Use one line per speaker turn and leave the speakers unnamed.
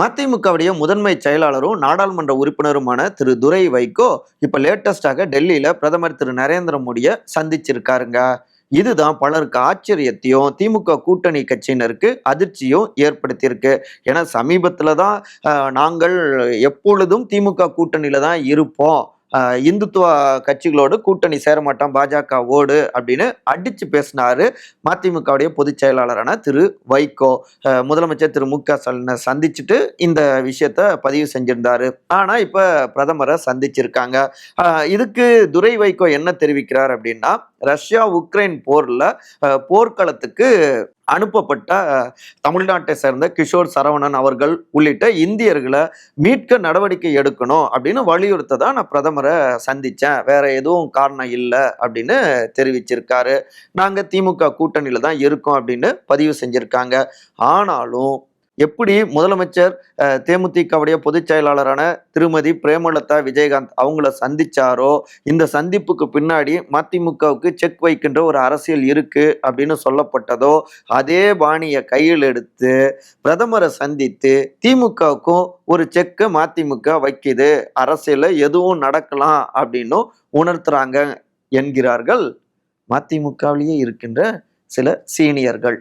மதிமுகவுடைய முதன்மை செயலாளரும் நாடாளுமன்ற உறுப்பினருமான திரு துரை வைகோ இப்போ லேட்டஸ்டாக டெல்லியில் பிரதமர் திரு நரேந்திர மோடியை சந்திச்சிருக்காருங்க. இதுதான் பலருக்கு ஆச்சரியத்தையும் திமுக கூட்டணி கட்சியினருக்கு அதிர்ச்சியும் ஏற்படுத்தியிருக்கு. ஏன்னா சமீபத்தில் தான் நாங்கள் எப்பொழுதும் திமுக கூட்டணியில் தான் இருப்போம். இந்துத்துவ கட்சிகளோடு கூட்டணி சேரமாட்டோம் பாஜக ஓடு அப்படின்னு அடிச்சு பேசினாரு மதிமுகவுடைய பொதுச் செயலாளரான திரு வைகோ. முதலமைச்சர் திரு மு க ஸ்டாலினை சந்திச்சுட்டு இந்த விஷயத்த பதிவு செஞ்சிருந்தாரு. ஆனால் இப்போ பிரதமரை சந்திச்சிருக்காங்க. இதுக்கு துரை வைகோ என்ன தெரிவிக்கிறார் அப்படின்னா ரஷ்யா உக்ரைன் போரில் போர்க்களத்துக்கு அனுப்பப்பட்ட தமிழ்நாட்டை சேர்ந்த கிஷோர் சரவணன் அவர்கள் உள்ளிட்ட இந்தியர்களை மீட்க நடவடிக்கை எடுக்கணும் அப்படின்னு வலியுறுத்த தான் நான் பிரதமரை சந்தித்தேன் வேற எதுவும் காரணம் இல்லை அப்படின்னு தெரிவிச்சிருக்காரு. நாங்கள் திமுக கூட்டணியில் தான் இருக்கோம் அப்படின்னு பதிவு செஞ்சுருக்காங்க. ஆனாலும் எப்படி முதலமைச்சர் தேமுதிகவுடைய பொதுச் செயலாளரான திருமதி பிரேமலதா விஜயகாந்த் அவங்கள சந்திச்சாரோ இந்த சந்திப்புக்கு பின்னாடி மதிமுகவுக்கு செக் வைக்கின்ற ஒரு அரசியல் இருக்கு அப்படின்னு சொல்லப்பட்டதோ அதே பாணியை கையில் எடுத்து பிரதமரை சந்தித்து திமுகவுக்கும் ஒரு செக்கை மதிமுக வைக்குது அரசியல எதுவும் நடக்கலாம் அப்படின்னும் உணர்த்துறாங்க என்கிறார்கள். மதிமுகவிலேயே இருக்கின்ற சில சீனியர்கள்.